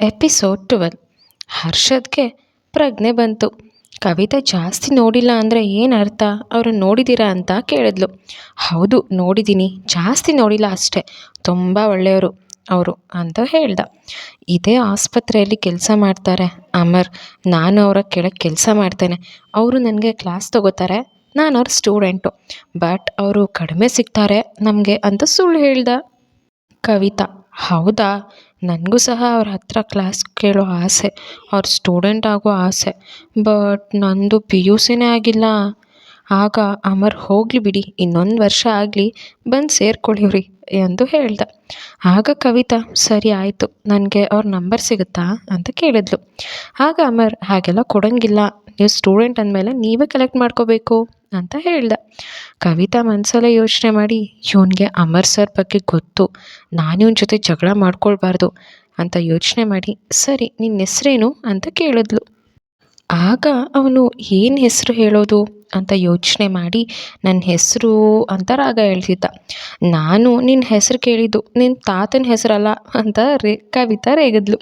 Episode twelve. ಹರ್ಷದ್ಗೆ ಪ್ರಜ್ಞೆ ಬಂತು. ಕವಿತಾ ಜಾಸ್ತಿ ನೋಡಿಲ್ಲ ಅಂದರೆ ಏನು ಅರ್ಥ ಅವರು ನೋಡಿದ್ದೀರಾ ಅಂತ ಕೇಳಿದ್ಲು. ಹೌದು ನೋಡಿದ್ದೀನಿ ಜಾಸ್ತಿ ನೋಡಿಲ್ಲ ಅಷ್ಟೇ. ತುಂಬ ಒಳ್ಳೆಯವರು ಅವರು ಅಂತ ಹೇಳ್ದ. ಇದೇ ಆಸ್ಪತ್ರೆಯಲ್ಲಿ ಕೆಲಸ ಮಾಡ್ತಾರೆ. ಅಮರ್, ನಾನು ಅವರ ಕೆಳಗೆ ಕೆಲಸ ಮಾಡ್ತೇನೆ. ಅವರು ನನಗೆ ಕ್ಲಾಸ್ ತಗೋತಾರೆ. ನಾನು ಅವ್ರ ಸ್ಟೂಡೆಂಟು. ಬಟ್ ಅವರು ಕಡಿಮೆ ಸಿಗ್ತಾರೆ ನಮಗೆ ಅಂತ ಸುಳ್ಳು ಹೇಳ್ದ ಕವಿತಾ. ಹೌದಾ? ನನಗೂ ಸಹ ಅವ್ರ ಹತ್ರ ಕ್ಲಾಸ್ ಕೇಳೋ ಆಸೆ, ಅವ್ರ ಸ್ಟೂಡೆಂಟ್ ಆಗೋ ಆಸೆ ಬಟ್ ನಂದು ಪಿ ಯು ಸಿನೇ ಆಗಿಲ್ಲ. ಆಗ ಅಮರ್ ಹೋಗಲಿ ಬಿಡಿ, ಇನ್ನೊಂದು ವರ್ಷ ಆಗಲಿ, ಬಂದು ಸೇರ್ಕೊಳ್ಳಿವ್ರಿ ಎಂದು ಹೇಳ್ದ. ಆಗ ಕವಿತಾ, ಸರಿ ಆಯಿತು, ನನಗೆ ಅವ್ರ ನಂಬರ್ ಸಿಗುತ್ತಾ? ಅಂತ ಕೇಳಿದ್ಲು. ಆಗ ಅಮರ್, ಹಾಗೆಲ್ಲ ಕೊಡೋಂಗಿಲ್ಲ ನೀವು ಸ್ಟೂಡೆಂಟ್ ಅಂದಮೇಲೆ ನೀವೇ ಕಲೆಕ್ಟ್ ಮಾಡ್ಕೋಬೇಕು ಅಂತ ಹೇಳ್ದ. ಕವಿತಾ ಮನಸಲ್ಲೇ ಯೋಚನೆ ಮಾಡಿ, ಇವನಿಗೆ ಅಮರ್ ಸರ್ ಬಗ್ಗೆ ಗೊತ್ತು. ನಾನು ಇವನ ಜೊತೆ ಜಗಳ ಮಾಡ್ಕೊಳ್ಬಾರ್ದು ಅಂತ ಯೋಚನೆ ಮಾಡಿ, ಸರಿ ನಿನ್ನ ಹೆಸ್ರೇನು? ಅಂತ ಕೇಳಿದ್ಲು. ಆಗ ಅವನು, ಏನು ಹೆಸರು ಹೇಳೋದು? ಅಂತ ಯೋಚನೆ ಮಾಡಿ ನನ್ನ ಹೆಸರು ಅಂತ ರಾಗ ಹೇಳ್ತಿದ್ದ. ನಾನು ನಿನ್ನ ಹೆಸರು ಕೇಳಿದ್ದು ನಿನ್ನ ತಾತನ ಹೆಸರಲ್ಲ ಅಂತ ರೇ, ಕವಿತಾ ರೇಗಿದ್ಲು.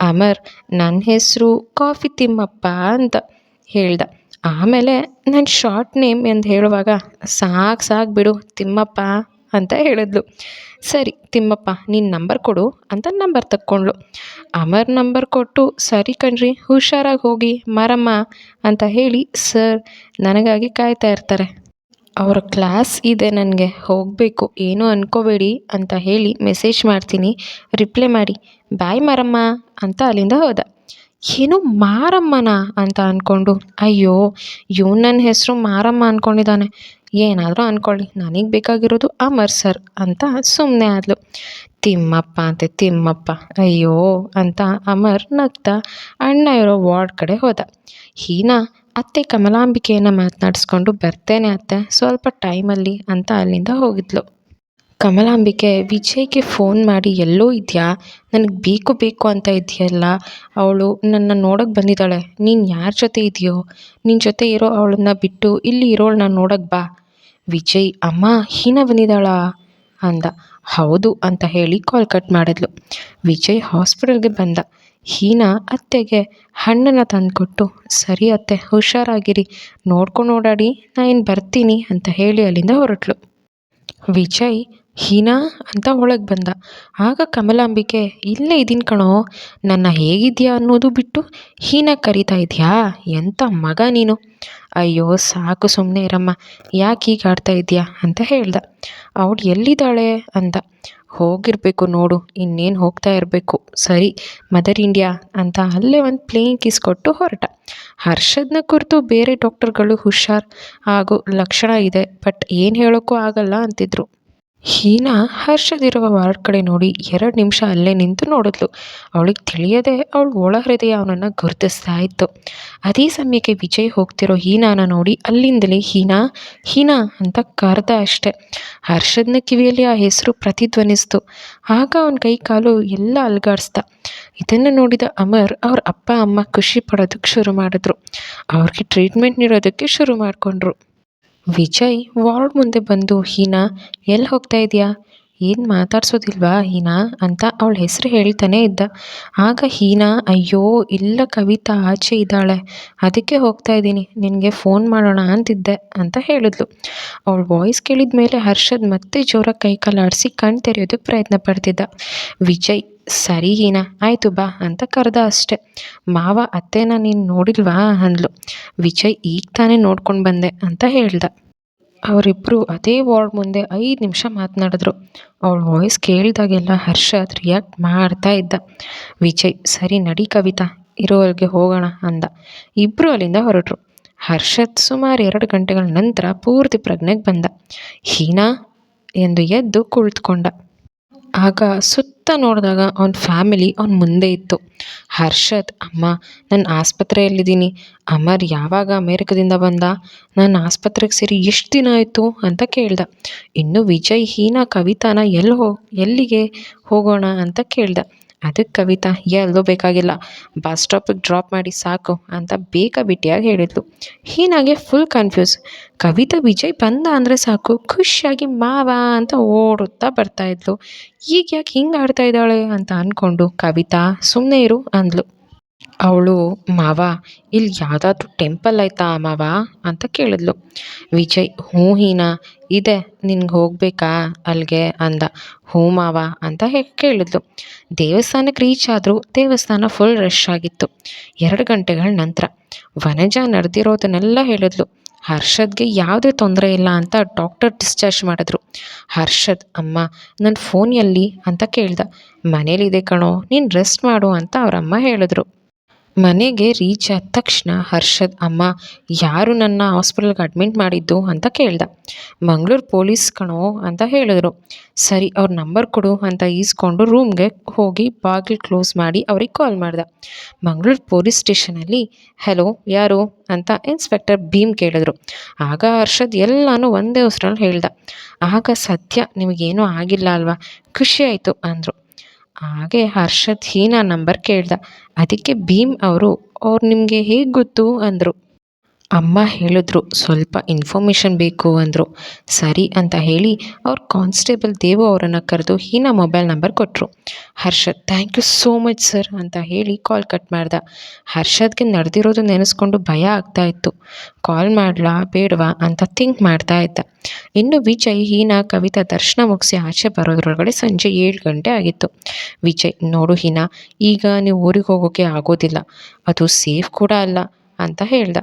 ಅಮರ್ ನನ್ನ ಹೆಸರು ಕಾಫಿ ತಿಮ್ಮಪ್ಪ ಅಂತ. ಹೇಳ್ದ. ಆಮೇಲೆ ನನ್ನ ಶಾರ್ಟ್ ನೇಮ್ ಎಂದು ಹೇಳುವಾಗ, ಸಾಕು ಸಾಕು ಬಿಡು ತಿಮ್ಮಪ್ಪ ಅಂತ ಹೇಳಿದ್ಲು. ಸರಿ ತಿಮ್ಮಪ್ಪ ನಿನ್ನ ನಂಬರ್ ಕೊಡು ಅಂತ ನಂಬರ್ ತಕ್ಕೊಂಡ್ಳು. ಅಮರ್ ನಂಬರ್ ಕೊಟ್ಟು, ಸರಿ ಕಣ್ರಿ, ಹುಷಾರಾಗಿ ಹೋಗಿ, ಮರಮ್ಮ ಅಂತ ಹೇಳಿ, ಸರ್, ನನಗಾಗಿ ಕಾಯ್ತಾ ಇರ್ತಾರೆ. ಅವರ ಕ್ಲಾಸ್ ಇದೆ ನನಗೆ, ಹೋಗಬೇಕು. ಏನೂ ಅಂದ್ಕೋಬೇಡಿ ಅಂತ ಹೇಳಿ ಮೆಸೇಜ್ ಮಾಡ್ತೀನಿ. ರಿಪ್ಲೈ ಮಾಡಿ. ಬಾಯ್ ಮರಮ್ಮ ಅಂತ ಅಲ್ಲಿಂದ ಹೋದ. ಏನು ಮಾರಮ್ಮನ ಅಂತ ಅಂದ್ಕೊಂಡು ಅಯ್ಯೋ ಇವ್ ನನ್ನ ಹೆಸರು ಮಾರಮ್ಮ ಅಂದ್ಕೊಂಡಿದ್ದಾನೆ ಏನಾದರೂ ಅಂದ್ಕೊಳ್ಳಿ ನನಗೆ ಬೇಕಾಗಿರೋದು ಅಮರ್ ಸರ್ ಅಂತ ಸುಮ್ಮನೆ ಆದಳು ತಿಮ್ಮಪ್ಪ ಅಂತೆ, ತಿಮ್ಮಪ್ಪ. ಅಯ್ಯೋ ಅಂತ ಅಮರ್ ನಗ್ತಾ ಅಣ್ಣ ಇರೋ ವಾರ್ಡ್ ಕಡೆ ಹೋದ. ಹೀನಾ, ಅತ್ತೆ ಕಮಲಾಂಬಿಕೆಯನ್ನು ಮಾತನಾಡಿಸ್ಕೊಂಡು ಬರ್ತೇನೆ ಅತ್ತೆ. ಸ್ವಲ್ಪ ಟೈಮಲ್ಲಿ ಅಂತ ಅಲ್ಲಿಂದ ಹೋಗಿದ್ಲು. ಕಮಲಾಂಬಿಕೆ, ವಿಜಯ್ಗೆ ಫೋನ್ ಮಾಡಿ, ಎಲ್ಲೋ ಇದೆಯಾ? ನನಗೆ ಬೇಕು ಬೇಕು ಅಂತ ಇದೆಯಲ್ಲ? ಅವಳು ನನ್ನ ನೋಡೋಕ್ಕೆ ಬಂದಿದ್ದಾಳೆ. ನೀನು ಯಾರ ಜೊತೆ ಇದೆಯೋ? ನಿನ್ನ ಜೊತೆ ಇರೋ ಅವಳನ್ನ ಬಿಟ್ಟು ಇಲ್ಲಿ ಇರೋಳನ್ನ ನೋಡೋಕ್ಕೆ ಬಾ. ವಿಜಯ್, ಅಮ್ಮ, ಹೀನಾ ಬಂದಿದ್ದಾಳಾ? ಅಂದ. ಹೌದು ಅಂತ ಹೇಳಿ ಕಾಲ್ ಕಟ್ ಮಾಡಿದ್ಲು. ವಿಜಯ್ ಹಾಸ್ಪಿಟಲ್ಗೆ ಬಂದ. ಹೀನಾ ಅತ್ತೆಗೆ ಹಣ್ಣನ್ನು ತಂದುಕೊಟ್ಟು, ಸರಿ ಅತ್ತೆ, ಹುಷಾರಾಗಿರಿ. ನೋಡ್ಕೊಂಡು ಓಡಾಡಿ ನಾ ಏನು ಬರ್ತೀನಿ ಅಂತ ಹೇಳಿ ಅಲ್ಲಿಂದ ಹೊರಟ್ಲು. ವಿಜಯ್ ಹೀನಾ ಅಂತ ಒಳಗೆ ಬಂದ. ಆಗ ಕಮಲಾಂಬಿಕೆ, ಇಲ್ಲೇ ಇದ್ದೀನಿ ಕಣೋ, ನನ್ನ ಹೇಗಿದ್ಯಾ ಅನ್ನೋದು ಬಿಟ್ಟು ಹೀನಾ ಕರಿತಾ ಇದೆಯಾ? ಎಂಥ ಮಗ ನೀನು? ಅಯ್ಯೋ, ಸಾಕು ಸುಮ್ಮನೆ ಇರಮ್ಮ, ಯಾಕೆ ಹೀಗೆ ಆಡ್ತಾ ಇದೆಯಾ ಅಂತ ಹೇಳ್ದ. ಅವಳು ಎಲ್ಲಿದ್ದಾಳೆ ಅಂದ. ಹೋಗಿರಬೇಕು ನೋಡು, ಇನ್ನೇನು ಹೋಗ್ತಾ ಇರಬೇಕು. ಸರಿ, ಮದರ್ ಇಂಡಿಯಾ ಅಂತ ಅಲ್ಲೇ ಒಂದು ಪ್ಲೇನ್ ಕಿಸ್ ಕೊಟ್ಟು ಹೊರಟ. ಹರ್ಷದ್ನ ಕುರಿತು ಬೇರೆ ಡಾಕ್ಟರ್ಗಳು ಹುಷಾರ್ ಹಾಗೂ ಲಕ್ಷಣ ಇದೆ, ಬಟ್ ಏನು ಹೇಳೋಕ್ಕೂ ಆಗಲ್ಲ ಅಂತಿದ್ರು. ಹೀನಾ ಹರ್ಷದಿರುವ ವಾರ್ಡ್ ಕಡೆ ನೋಡಿ ಎರಡು ನಿಮಿಷ ಅಲ್ಲೇ ನಿಂತು ನೋಡಿದ್ಲು. ಅವಳಿಗೆ ತಿಳಿಯದೆ ಅವಳು ಒಳ ಹೃದಯ ಅವನನ್ನು ಗುರುತಿಸ್ತಾ ಇತ್ತು. ಅದೇ ಸಮಯಕ್ಕೆ ವಿಜಯ್ ಹೋಗ್ತಿರೋ ಹೀನಾನ ನೋಡಿ ಅಲ್ಲಿಂದಲೇ, ಹೀನಾ ಹೀನಾ ಅಂತ ಕರೆದ ಅಷ್ಟೆ. ಹರ್ಷದ್ನ ಕಿವಿಯಲ್ಲಿ ಆ ಹೆಸರು ಪ್ರತಿಧ್ವನಿಸ್ತು. ಆಗ ಅವನ ಕೈ ಕಾಲು ಎಲ್ಲ ಅಲ್ಗಾಡಿಸ್ದ. ಇದನ್ನು ನೋಡಿದ ಅಮರ್ ಅವ್ರ ಅಪ್ಪ, ಅಮ್ಮ ಖುಷಿ ಪಡೋದಕ್ಕೆ ಶುರು ಮಾಡಿದ್ರು. ಅವ್ರಿಗೆ ಟ್ರೀಟ್ಮೆಂಟ್ ನೀಡೋದಕ್ಕೆ ಶುರು ಮಾಡಿಕೊಂಡ್ರು. ವಿಜಯ್ ವಾರ್ಡ್ ಮುಂದೆ ಬಂದು, ಹೀನಾ ಎಲ್ಲಿ ಹೋಗ್ತಾ ಇದೆಯಾ? ಏನು ಮಾತಾಡ್ಸೋದಿಲ್ವಾ ಹೀನಾ? ಅಂತ ಅವಳ ಹೆಸರು ಹೇಳ್ತಾನೆ ಇದ್ದ. ಆಗ ಹೀನಾ, ಅಯ್ಯೋ, ಇಲ್ಲ ಕವಿತಾ, ಆಚೆ ಇದ್ದಾಳೆ. ಅದಕ್ಕೆ ಹೋಗ್ತಾ ಇದ್ದೀನಿ. ನಿನಗೆ ಫೋನ್ ಮಾಡೋಣ ಅಂತಿದ್ದೆ ಅಂತ ಹೇಳಿದ್ಲು. ಅವಳ ವಾಯ್ಸ್ ಕೇಳಿದ ಮೇಲೆ ಹರ್ಷದ್ ಮತ್ತೆ ಜೋರಾಗಿ ಕೈ ಆಡಿಸಿ ಕಣ್ ತೆರೆಯೋದಕ್ಕೆ ಪ್ರಯತ್ನ ಪಡ್ತಿದ್ದ. ವಿಜಯ್ ಸರಿ ಹೀನಾ, ಆಯಿತು ಬಾ ಅಂತ ಕರೆದ ಅಷ್ಟೆ. ಮಾವ, ಅತ್ತೆನ ನೀನು ನೋಡಿಲ್ವಾ? ಅಂದ್ಲು. ವಿಜಯ್ ಈಗ ತಾನೇ ನೋಡ್ಕೊಂಡು ಬಂದೆ ಅಂತ ಹೇಳ್ದ. ಅವರಿಬ್ಬರು ಅದೇ ವಾರ್ಡ್ ಮುಂದೆ ಐದು ನಿಮಿಷ ಮಾತನಾಡಿದ್ರು. ಅವಳ ವಾಯ್ಸ್ ಕೇಳಿದಾಗೆಲ್ಲ ಹರ್ಷದ್ ರಿಯಾಕ್ಟ್ ಮಾಡ್ತಾ ಇದ್ದ. ವಿಜಯ್, ಸರಿ ನಡಿ ಕವಿತಾ ಇರೋವರೆಗೆ ಹೋಗೋಣ ಅಂದ. ಇಬ್ಬರು ಅಲ್ಲಿಂದ ಹೊರಟರು. ಹರ್ಷದ್ ಸುಮಾರು ಎರಡು ಗಂಟೆಗಳ ನಂತರ ಪೂರ್ತಿ ಪ್ರಜ್ಞೆಗೆ ಬಂದ. ಹೀನಾ? ಎಂದು ಎದ್ದು ಕುಳಿತುಕೊಂಡ. ಆಗ ಸುತ್ತ ನೋಡಿದಾಗ ಅವನ ಫ್ಯಾಮಿಲಿ ಅವನ ಮುಂದೆ ಇತ್ತು. ಹರ್ಷದ್, ಅಮ್ಮ, ನಾನು ಆಸ್ಪತ್ರೆಯಲ್ಲಿದ್ದೀನಿ. ಅಮರ್ ಯಾವಾಗ ಅಮೇರಿಕದಿಂದ ಬಂದ? ನಾನು ಆಸ್ಪತ್ರೆಗೆ ಸೇರಿ ಎಷ್ಟು ದಿನ ಆಯಿತು ಅಂತ ಕೇಳ್ದ. ಇನ್ನು ವಿಜಯ್ ಹೀನಾ ಕವಿತಾನ ಎಲ್ಲಿ ಹೋ, ಎಲ್ಲಿಗೆ ಹೋಗೋಣ? ಅಂತ ಕೇಳ್ದ. ಅದಕ್ಕೆ ಕವಿತಾ ಎಲ್ಲೂ ಬೇಕಾಗಿಲ್ಲ. ಬಸ್ ಸ್ಟಾಪಿಗೆ ಡ್ರಾಪ್ ಮಾಡಿ ಸಾಕು ಅಂತ ಬೇಕಾಬಿಟ್ಟಿಯಾಗಿ ಹೇಳಿದ್ಲು. ಹೀನಾಗೆ ಫುಲ್ ಕನ್ಫ್ಯೂಸ್ ಕವಿತಾ ವಿಜಯ್ ಬಂದ ಅಂದರೆ ಸಾಕು, ಖುಷಿಯಾಗಿ ಮಾವ ಅಂತ ಓಡುತ್ತಾ ಬರ್ತಾಯಿದ್ಲು ಈಗ ಯಾಕೆ ಹಿಂಗೆ ಆಡ್ತಾ ಇದ್ದಾಳೆ? ಅಂತ ಅಂದ್ಕೊಂಡು ಕವಿತಾ ಸುಮ್ಮನೆ ಇರು ಅಂದ್ಲು. ಅವಳು, ಮಾವ, ಇಲ್ಲಿ ಯಾವುದಾದ್ರೂ ಟೆಂಪಲ್ ಐತಾ ಮಾವ? ಅಂತ ಕೇಳಿದ್ಲು. ವಿಜಯ್, ಹ್ಞೂ ಹೀನಾ, ಇದೆ, ನಿನ್ಗೆ ಹೋಗಬೇಕಾ ಅಲ್ಲಿಗೆ ಅಂದ. ಹ್ಞೂ ಮಾವ, ಅಂತ ಹೇ, ಕೇಳಿದ್ಲು. ದೇವಸ್ಥಾನಕ್ಕೆ ರೀಚ್ ಆದರೂ ದೇವಸ್ಥಾನ ಫುಲ್ ರಶ್ ಆಗಿತ್ತು. ಎರಡು ಗಂಟೆಗಳ ನಂತರ ವನಜ ನಡೆದಿರೋದನ್ನೆಲ್ಲ ಹೇಳಿದ್ಲು. ಹರ್ಷದ್ಗೆ ಯಾವುದೇ ತೊಂದರೆ ಇಲ್ಲ ಅಂತ ಡಾಕ್ಟರ್ ಡಿಸ್ಚಾರ್ಜ್ ಮಾಡಿದ್ರು. ಹರ್ಷದ್, ಅಮ್ಮ ನನ್ನ ಫೋನ್ ಎಲ್ಲಿ? ಅಂತ ಕೇಳ್ದ. ಮನೇಲಿದೆ ಕಣೋ, ನೀನು ರೆಸ್ಟ್ ಮಾಡು ಅಂತ ಅವರಮ್ಮ ಹೇಳಿದ್ರು. ಮನೆಗೆ ರೀಚ್ ಆದ ತಕ್ಷಣ ಹರ್ಷದ್ ಅಮ್ಮ, ಯಾರು ನನ್ನ ಹಾಸ್ಪಿಟಲ್ಗೆ ಅಡ್ಮಿಟ್ ಮಾಡಿದ್ದು? ಅಂತ ಕೇಳ್ದ. ಮಂಗಳೂರು ಪೊಲೀಸ್ ಕಣೋ ಅಂತ ಹೇಳಿದ್ರು. ಸರಿ, ಅವ್ರ ನಂಬರ್ ಕೊಡು ಅಂತ ಈಸ್ಕೊಂಡು ರೂಮ್ಗೆ ಹೋಗಿ ಬಾಗಿಲು ಕ್ಲೋಸ್ ಮಾಡಿ ಅವ್ರಿಗೆ ಕಾಲ್ ಮಾಡ್ದೆ. ಮಂಗಳೂರು ಪೊಲೀಸ್ ಸ್ಟೇಷನಲ್ಲಿ, ಹಲೋ, ಯಾರು? ಅಂತ ಇನ್ಸ್ಪೆಕ್ಟರ್ ಭೀಮ್ ಕೇಳಿದ್ರು. ಆಗ ಹರ್ಷದ್ ಎಲ್ಲನೂ ಒಂದೇ ಉಸಿರಲ್ಲಿ ಹೇಳ್ದ. ಆಗ ಸತ್ಯ, ನಿಮಗೇನೂ ಆಗಿಲ್ಲ ಅಲ್ವಾ? ಖುಷಿ ಆಯಿತು ಅಂದರು. ಹಾಗೆ ಹರ್ಷದ್ ಹೀನಾ ನಂಬರ್ ಕೇಳ್ದ. ಅದಕ್ಕೆ ಭೀಮ್ ಅವರು, ಅವ್ರು ನಿಮಗೆ ಹೇಗೆ ಗೊತ್ತು? ಅಂದರು. ಅಮ್ಮ ಹೇಳಿದ್ರು, ಸ್ವಲ್ಪ ಇನ್ಫಾರ್ಮೇಷನ್ ಬೇಕು, ಅಂದರು. ಸರಿ, ಅಂತ ಹೇಳಿ ಅವ್ರು ಕಾನ್ಸ್ಟೇಬಲ್ ದೇವು ಅವರನ್ನು ಕರೆದು ಹೀನಾ ಮೊಬೈಲ್ ನಂಬರ್ ಕೊಟ್ಟರು Harshad thank you so much sir ಅಂತ ಹೇಳಿ ಕಾಲ್ ಕಟ್ ಮಾಡ್ದ. ಹರ್ಷದ್ಗೆ ನಡೆದಿರೋದು ನೆನೆಸ್ಕೊಂಡು ಭಯ ಆಗ್ತಾ ಇತ್ತು. ಕಾಲ್ ಮಾಡ್ಲಾ ಬೇಡವಾ ಅಂತ ಥಿಂಕ್ ಮಾಡ್ತಾ ಇದ್ದ. ಇನ್ನು ವಿಜಯ್, ಹೀನಾ, ಕವಿತಾ ದರ್ಶನ ಮುಗಿಸಿ ಆಚೆ ಬರೋದ್ರೊಳಗಡೆ ಸಂಜೆ ಏಳು ಗಂಟೆ ಆಗಿತ್ತು. ವಿಜಯ್, ನೋಡು ಹೀನಾ, ಈಗ ನೀವು ಊರಿಗೆ ಹೋಗೋಕ್ಕೆ ಆಗೋದಿಲ್ಲ. ಅದು ಸೇಫ್ ಕೂಡ ಅಲ್ಲ ಅಂತ ಹೇಳ್ದ.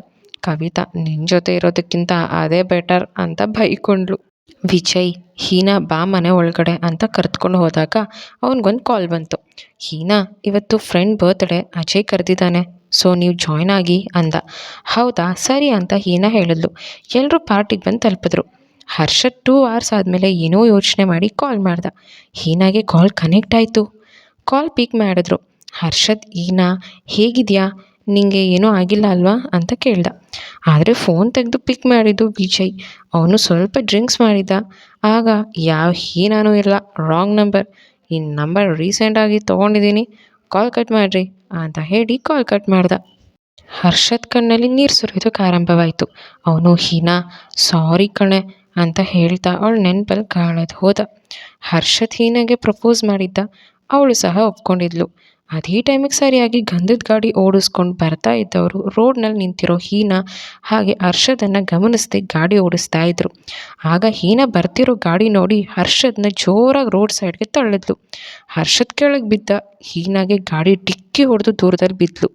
ಕವಿತಾ ನಿನ್ನ ಜೊತೆ ಇರೋದಕ್ಕಿಂತ ಅದೇ ಬೆಟರ್ ಅಂತ ಬೈಕೊಂಡ್ಳು. ವಿಜಯ್, ಹೀನಾ ಬಾ ಮನೆ ಒಳಗಡೆ ಅಂತ ಕರೆದುಕೊಂಡು ಹೋದಾಗ ಅವನಿಗೊಂದು ಕಾಲ್ ಬಂತು. ಹೀನಾ, ಇವತ್ತು ಫ್ರೆಂಡ್ ಬರ್ತ್ಡೇ ಅಜಯ್ ಕರೆದಿದ್ದಾನೆ ಸೊ ನೀವು ಜಾಯ್ನ್ ಆಗಿ ಅಂದ. ಹೌದಾ, ಸರಿ ಅಂತ ಹೀನಾ ಹೇಳಿದ್ಲು. ಎಲ್ಲರೂ ಪಾರ್ಟಿಗೆ ಬಂದು ತಲುಪಿದ್ರು. ಹರ್ಷದ್ ಟೂ ಅವರ್ಸ್ ಆದಮೇಲೆ ಏನೋ ಯೋಚನೆ ಮಾಡಿ ಕಾಲ್ ಮಾಡ್ದ. ಹೀನಾಗೆ ಕಾಲ್ ಕನೆಕ್ಟ್ ಆಯಿತು. ಕಾಲ್ ಪಿಕ್ ಮಾಡಿದ್ರು. ಹರ್ಷದ್, ಹೀನಾ, ಹೇಗಿದೆಯಾ? ನಿಂಗೆ ಏನೂ ಆಗಿಲ್ಲ ಅಲ್ವಾ? ಅಂತ ಕೇಳ್ದ. ಆದರೆ ಫೋನ್ ತೆಗೆದು ಪಿಕ್ ಮಾಡಿದ್ದು ವಿಜಯ್ ಅವನು ಸ್ವಲ್ಪ ಡ್ರಿಂಕ್ಸ್ ಮಾಡಿದ್ದ ಆಗ ಯಾವ ಏನಾನೂ ಇಲ್ಲ. ರಾಂಗ್ ನಂಬರ್ ಈ ನಂಬರ್ ರೀಸೆಂಟಾಗಿ ತೊಗೊಂಡಿದ್ದೀನಿ. ಕಾಲ್ ಕಟ್ ಮಾಡಿರಿ ಅಂತ ಹೇಳಿ ಕಾಲ್ ಕಟ್ ಮಾಡ್ದ. ಹರ್ಷದ್ ಕಣ್ಣಲ್ಲಿ ನೀರು ಸುರಿಯೋದಕ್ಕೆ ಆರಂಭವಾಯಿತು ಅವನು, ಹೀನಾ ಸಾರಿ ಕಣೆ ಅಂತ ಹೇಳ್ತಾ ಅವಳು ನೆನಪಲ್ಲಿ ಕಾಣೋದು ಹೋದ. ಹರ್ಷದ್ ಹೀನಾಗೆ ಪ್ರಪೋಸ್ ಮಾಡಿದ್ದ. ಅವಳು ಸಹ ಒಪ್ಕೊಂಡಿದ್ಲು. ಅದೇ ಟೈಮಿಗೆ ಸರಿಯಾಗಿ ಗಂಧದ ಗಾಡಿ ಓಡಿಸ್ಕೊಂಡು ಬರ್ತಾ ಇದ್ದವರು ರೋಡ್ನಲ್ಲಿ ನಿಂತಿರೋ ಹೀನಾ ಹಾಗೆ ಹರ್ಷದನ್ನು ಗಮನಿಸದೆ ಗಾಡಿ ಓಡಿಸ್ತಾ ಇದ್ರು. ಆಗ ಹೀನಾ ಬರ್ತಿರೋ ಗಾಡಿ ನೋಡಿ ಹರ್ಷದ್ನ ಜೋರಾಗಿ ರೋಡ್ ಸೈಡ್ಗೆ ತಳ್ಳಿದ್ಲು. ಹರ್ಷದ್ ಕೆಳಗೆ ಬಿದ್ದ ಹೀನಾಗೆ ಗಾಡಿ ಡಿಕ್ಕಿ ಹೊಡೆದು ದೂರದಲ್ಲಿ ಬಿದ್ಲು.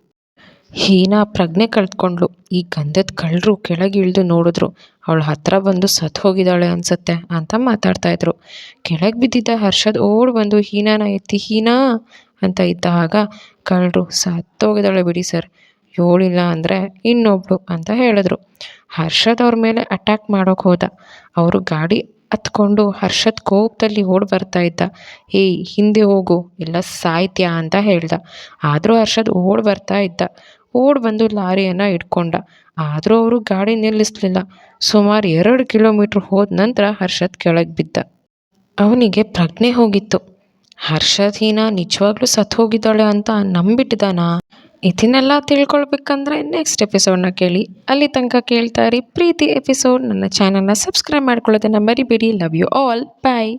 ಹೀನಾ ಪ್ರಜ್ಞೆ ಕಳೆದ್ಕೊಂಡ್ಳು ಈ ಗಂಧದ ಕಳ್ಳರು ಕೆಳಗೆ ಇಳಿದು ನೋಡಿದ್ರು. ಅವಳ ಹತ್ರ ಬಂದು ಸತ್ತು ಹೋಗಿದ್ದಾಳೆ ಅನ್ಸತ್ತೆ ಅಂತ ಮಾತಾಡ್ತಾ ಇದ್ರು. ಕೆಳಗೆ ಬಿದ್ದಿದ್ದ ಹರ್ಷದ್ ಓಡ್ ಬಂದು ಹೀನಾನ ಎತ್ತಿ, ಹೀನಾ ಅಂತ ಇದ್ದಾಗ ಕಳ್ಳರು ಸತ್ತೋಗಿದ್ದಾಳೆ ಬಿಡಿ ಸರ್. ಏಳಿಲ್ಲ ಅಂದರೆ ಇನ್ನೊಬ್ಬಳು ಅಂತ ಹೇಳಿದ್ರು. ಹರ್ಷದ್ ಅವ್ರ ಮೇಲೆ ಅಟ್ಯಾಕ್ ಮಾಡೋಕೆ ಹೋದ. ಅವರು ಗಾಡಿ ಹತ್ಕೊಂಡು ಹರ್ಷದ್ ಕೋಪದಲ್ಲಿ ಓಡಿ ಬರ್ತಾ ಇದ್ದ. ಏಯ್, ಹಿಂದೆ ಹೋಗು, ಇಲ್ಲ ಸಾಯ್ತ್ಯಾ ಅಂತ ಹೇಳ್ದ. ಆದರೂ ಹರ್ಷದ್ ಓಡಿ ಬರ್ತಾ ಇದ್ದ. ಓಡಿ ಬಂದು ಲಾರಿಯನ್ನು ಇಟ್ಕೊಂಡ. ಆದರೂ ಅವರು ಗಾಡಿ ನಿಲ್ಲಿಸ್ಲಿಲ್ಲ. ಸುಮಾರು ಎರಡು ಕಿಲೋಮೀಟ್ರ್ ಹೋದ ನಂತರ ಹರ್ಷದ್ ಕೆಳಗೆ ಬಿದ್ದ. ಅವನಿಗೆ ಪ್ರಜ್ಞೆ ಹೋಗಿತ್ತು. ಹರ್ಷದ್ ಹೀನಾ ನಿಜವಾಗ್ಲೂ ಸತ್ತೋಗಿದ್ದಾಳೆ ಅಂತ ನಂಬಿಟ್ಟಿದ್ದಾನಾ? ಇದನ್ನೆಲ್ಲ ತಿಳ್ಕೊಳ್ಬೇಕಂದ್ರೆ ನೆಕ್ಸ್ಟ್ ಎಪಿಸೋಡ್ನ ಕೇಳಿ. ಅಲ್ಲಿ ತನಕ ಕೇಳ್ತಾ ಇರಿ. ಪ್ರೀತಿ ಎಪಿಸೋಡ್ ನನ್ನ ಚಾನಲ್ನ ಸಬ್ಸ್ಕ್ರೈಬ್ ಮಾಡ್ಕೊಳ್ಳೋದನ್ನ ಮರಿಬೇಡಿ. Love you all bye